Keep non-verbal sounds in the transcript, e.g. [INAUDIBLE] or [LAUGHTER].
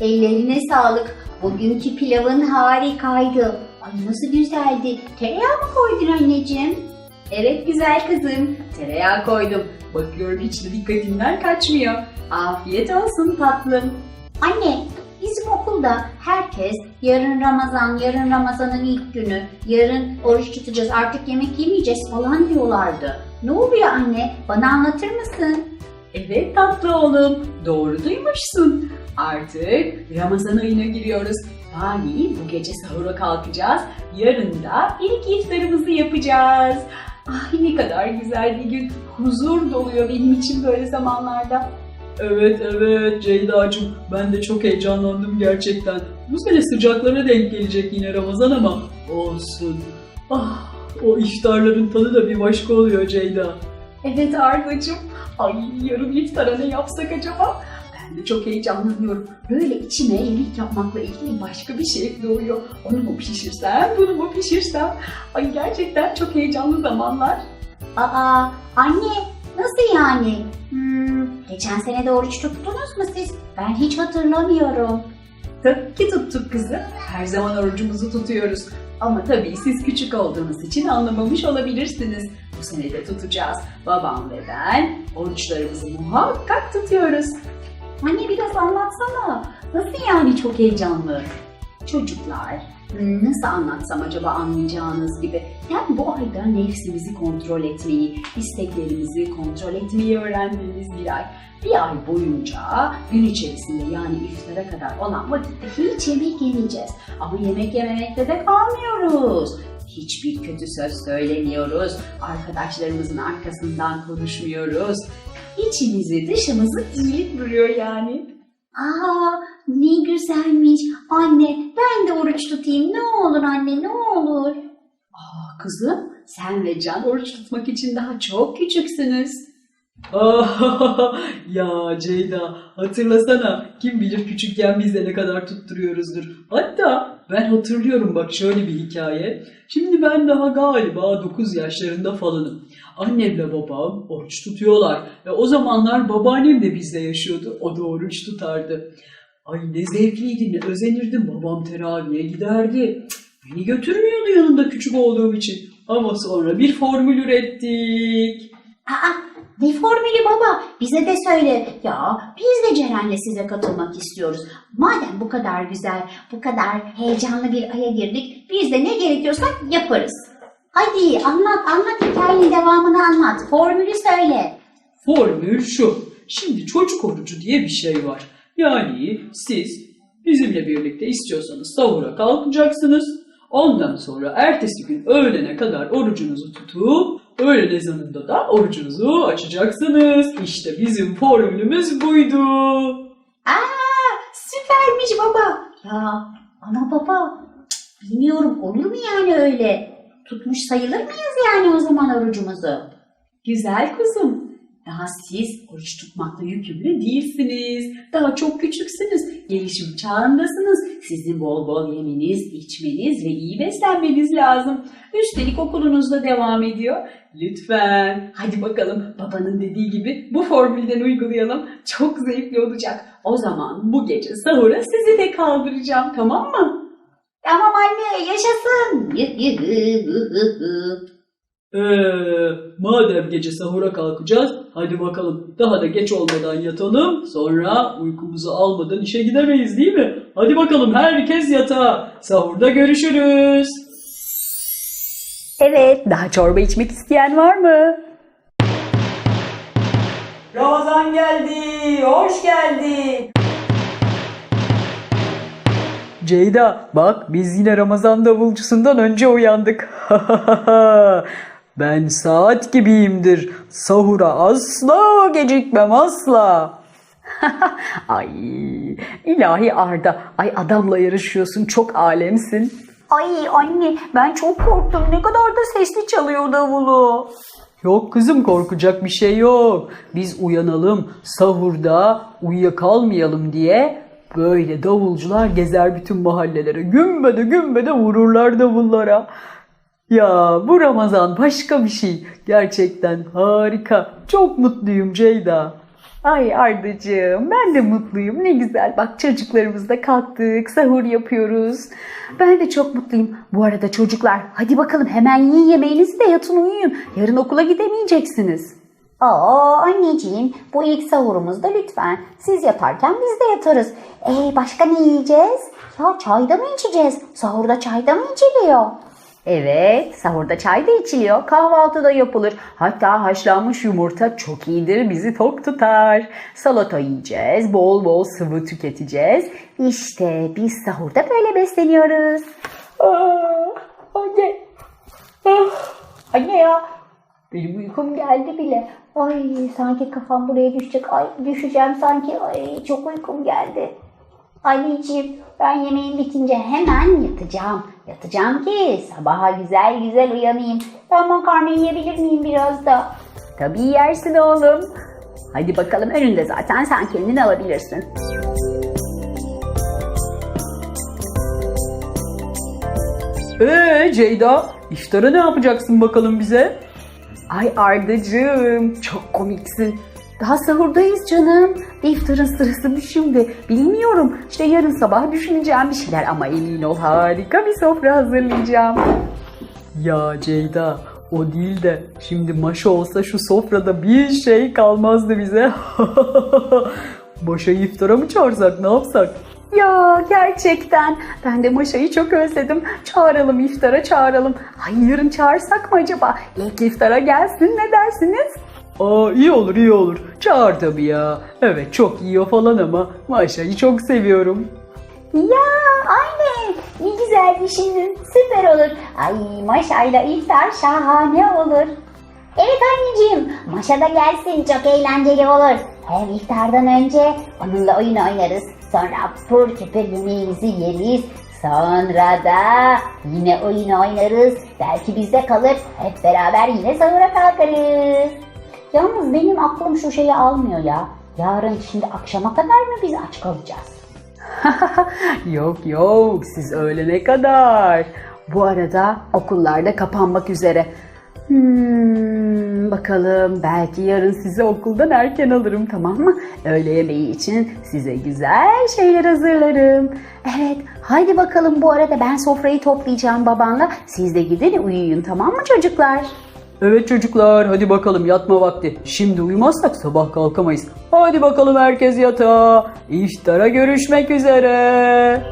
ellerine sağlık. Bugünkü pilavın harikaydı. Ay nasıl güzeldi. Tereyağı mı koydun anneciğim? Evet güzel kızım. Tereyağı koydum. Bakıyorum hiç de dikkatinden kaçmıyor. Afiyet olsun tatlım. Anne, bizim okulda herkes yarın Ramazan, yarın Ramazan'ın ilk günü, yarın oruç tutacağız, artık yemek yemeyeceğiz falan diyorlardı. Ne oluyor anne? Bana anlatır mısın? Evet tatlı oğlum. Doğru duymuşsun. Artık Ramazan ayına giriyoruz. Yani bu gece sahura kalkacağız. Yarın da ilk iftarımızı yapacağız. Ay ne kadar güzel bir gün. Huzur doluyor benim için böyle zamanlarda. Evet evet Ceyda'cığım ben de çok heyecanlandım gerçekten. Bu sene sıcaklara denk gelecek yine Ramazan ama olsun. Ah o iftarların tadı da bir başka oluyor Ceyda. Evet Arda'cığım. Ay yarın iftara ne yapsak acaba? Ben de çok heyecanlanıyorum. Böyle içime yemek yapmakla ilgili başka bir şey doğuyor. Onu mu pişirsem, bunu mu pişirsem? Ay gerçekten çok heyecanlı zamanlar. Aa, anne nasıl yani? Hmm, geçen sene de oruç tuttunuz mu siz? Ben hiç hatırlamıyorum. Tabii ki tuttuk kızım. Her zaman orucumuzu tutuyoruz. Ama tabii siz küçük olduğunuz için anlamamış olabilirsiniz. Bu sene de tutacağız. Babam ve ben oruçlarımızı muhakkak tutuyoruz. Anne biraz anlatsana. Nasıl yani çok heyecanlı? Çocuklar, nasıl anlatsam acaba anlayacağınız gibi. Yani bu ayda nefsimizi kontrol etmeyi, isteklerimizi kontrol etmeyi öğrendiğimiz bir ay. Bir ay boyunca gün içerisinde yani iftara kadar olan vakitte hiç yemek yemeyeceğiz. Ama yemek yememekte de kalmıyoruz. Hiçbir kötü söz söylemiyoruz. Arkadaşlarımızın arkasından konuşmuyoruz. İçimizi dışımızı iyilik duruyor yani. Aa, ne güzelmiş. Anne, ben de oruç tutayım. Ne olur anne, ne olur. Aa kızım sen ve Can oruç tutmak için daha çok küçüksünüz. Ah, [LAUGHS] ya Ceyda hatırlasana kim bilir küçükken biz de ne kadar tutturuyoruzdur. Hatta ben hatırlıyorum bak şöyle bir hikaye. Şimdi ben daha galiba 9 yaşlarında falanım. Annemle babam oruç tutuyorlar. Ve o zamanlar babaannem de bizle yaşıyordu. O da oruç tutardı. Ay ne zevkliydi ne özenirdim. Babam teraviye giderdi. Beni götürmüyordu yanında küçük olduğum için. Ama sonra bir formül ürettik. Aa, ne formülü baba? Bize de söyle. Ya biz de Ceren'le size katılmak istiyoruz. Madem bu kadar güzel, bu kadar heyecanlı bir aya girdik, biz de ne gerekiyorsa yaparız. Hadi anlat, anlat hikayenin devamını anlat. Formülü söyle. Formül şu. Şimdi çocuk orucu diye bir şey var. Yani siz bizimle birlikte istiyorsanız sahura kalkacaksınız. Ondan sonra ertesi gün öğlene kadar orucunuzu tutup öğlen ezanında da orucunuzu açacaksınız. İşte bizim formülümüz buydu. Aa, süpermiş baba. Ya ama baba, cık, bilmiyorum olur mu yani öyle? Tutmuş sayılır mıyız yani o zaman orucumuzu? Güzel kuzum. Daha siz oruç tutmakla yükümlü değilsiniz. Daha çok küçüksünüz. Gelişim çağındasınız. Sizin bol bol yemeniz, içmeniz ve iyi beslenmeniz lazım. Üstelik okulunuz da devam ediyor. Lütfen hadi bakalım babanın dediği gibi bu formülden uygulayalım. Çok zevkli olacak. O zaman bu gece sahura sizi de kaldıracağım tamam mı? Tamam anne yaşasın. Eee madem gece sahura kalkacağız hadi bakalım daha da geç olmadan yatalım sonra uykumuzu almadan işe gidemeyiz değil mi? Hadi bakalım herkes yatağa sahurda görüşürüz. Evet daha çorba içmek isteyen var mı? Ramazan geldi hoş geldin. Ceyda bak biz yine Ramazan davulcusundan önce uyandık. [LAUGHS] ben saat gibiyimdir. Sahura asla gecikmem asla. [LAUGHS] Ay ilahi Arda. Ay adamla yarışıyorsun çok alemsin. Ay anne ben çok korktum. Ne kadar da sesli çalıyor davulu. Yok kızım korkacak bir şey yok. Biz uyanalım sahurda uyuyakalmayalım diye böyle davulcular gezer bütün mahallelere. Gümbede gümbede vururlar davullara. Ya bu Ramazan başka bir şey. Gerçekten harika. Çok mutluyum Ceyda. Ay Ardacığım ben de mutluyum ne güzel bak çocuklarımız da kalktık sahur yapıyoruz. Ben de çok mutluyum. Bu arada çocuklar hadi bakalım hemen yiyin yemeğinizi de yatın uyuyun. Yarın okula gidemeyeceksiniz. Aa anneciğim bu ilk sahurumuzda lütfen. Siz yatarken biz de yatarız. Ee başka ne yiyeceğiz? Ya çay da mı içeceğiz? Sahurda çay da mı içiliyor? Evet, sahurda çay da içiliyor, kahvaltıda yapılır. Hatta haşlanmış yumurta çok iyidir, bizi tok tutar. Salata yiyeceğiz, bol bol sıvı tüketeceğiz. İşte biz sahurda böyle besleniyoruz. Aa, anne, ah, anne ya, benim uykum geldi bile. Ay sanki kafam buraya düşecek. Ay düşeceğim sanki. Ay çok uykum geldi. Anneciğim ben yemeğim bitince hemen yatacağım. Yatacağım ki sabaha güzel güzel uyanayım. Ben makarna yiyebilir miyim biraz da? Tabii yersin oğlum. Hadi bakalım önünde zaten sen kendini alabilirsin. Ee Ceyda, iftara ne yapacaksın bakalım bize? Ay Ardacığım çok komiksin. Daha sahurdayız canım. İftarın sırası mı şimdi? Bilmiyorum. İşte yarın sabah düşüneceğim bir şeyler ama emin ol harika bir sofra hazırlayacağım. Ya Ceyda, o değil de şimdi maşa olsa şu sofrada bir şey kalmazdı bize. [LAUGHS] Maşa'yı iftara mı çağırsak, ne yapsak? Ya gerçekten ben de Maşa'yı çok özledim. Çağıralım iftara çağıralım. Ay yarın çağırsak mı acaba? İlk iftara gelsin ne dersiniz? Aa iyi olur iyi olur. Çağır tabii ya. Evet çok yiyor falan ama Maşa'yı çok seviyorum. Ya anne ne güzel düşündün. Süper olur. Ay Maşa'yla iftar şahane olur. Evet anneciğim Maşa da gelsin çok eğlenceli olur. Hem iftardan önce onunla oyun oynarız. Sonra pur küpür yemeğimizi yeriz. Sonra da yine oyun oynarız. Belki bizde kalır. Hep beraber yine sahura kalkarız. Yalnız benim aklım şu şeyi almıyor ya. Yarın şimdi akşama kadar mı biz aç kalacağız? [LAUGHS] yok yok siz öğlene kadar. Bu arada okullar da kapanmak üzere. Hmm, bakalım belki yarın sizi okuldan erken alırım tamam mı? Öğle yemeği için size güzel şeyler hazırlarım. Evet haydi bakalım bu arada ben sofrayı toplayacağım babanla. Siz de gidin uyuyun tamam mı çocuklar? Evet çocuklar hadi bakalım yatma vakti. Şimdi uyumazsak sabah kalkamayız. Hadi bakalım herkes yatağa. İftara görüşmek üzere.